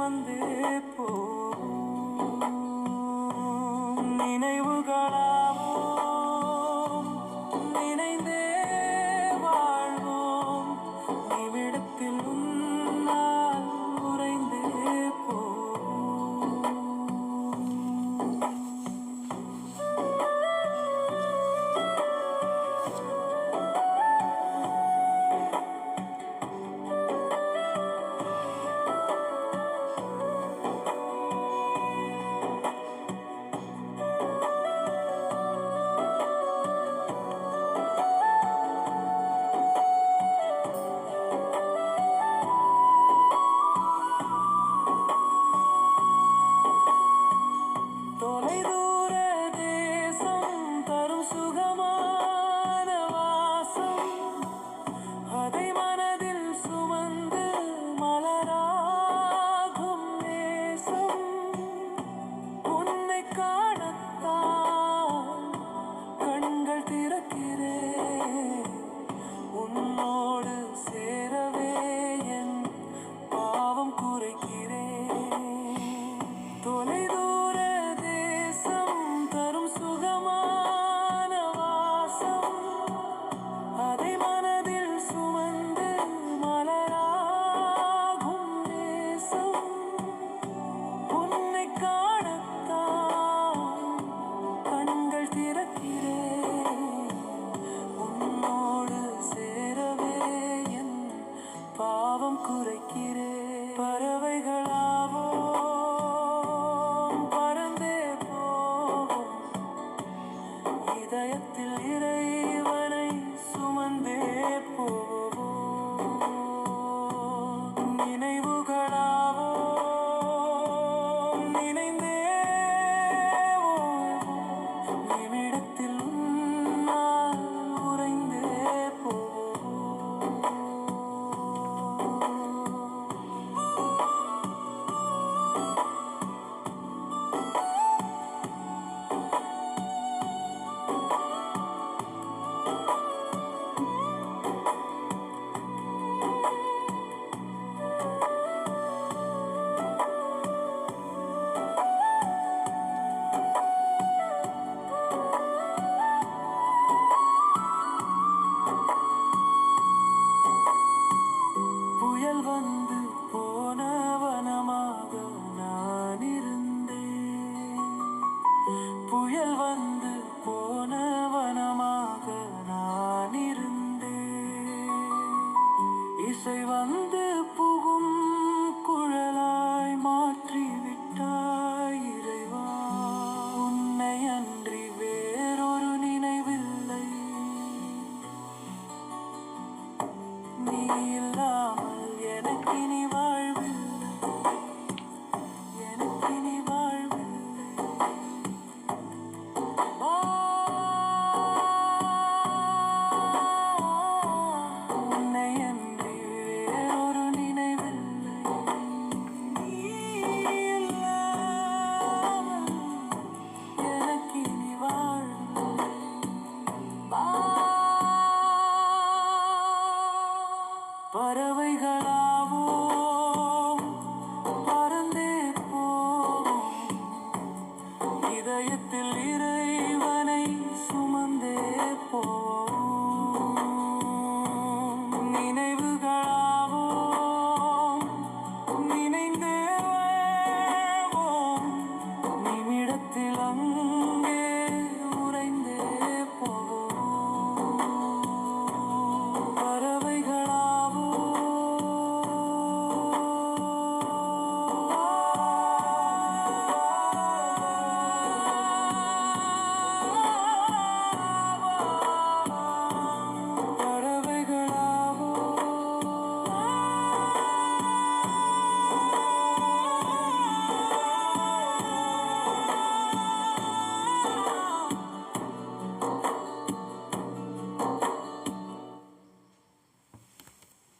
சுமந்து போ நினைவுகள 不快乐 வந்து போனவனமாக நான் இருந்தேன் புயல் வந்து போன நான் இருந்தேன் இசை வந்து இதயத்தில் இரு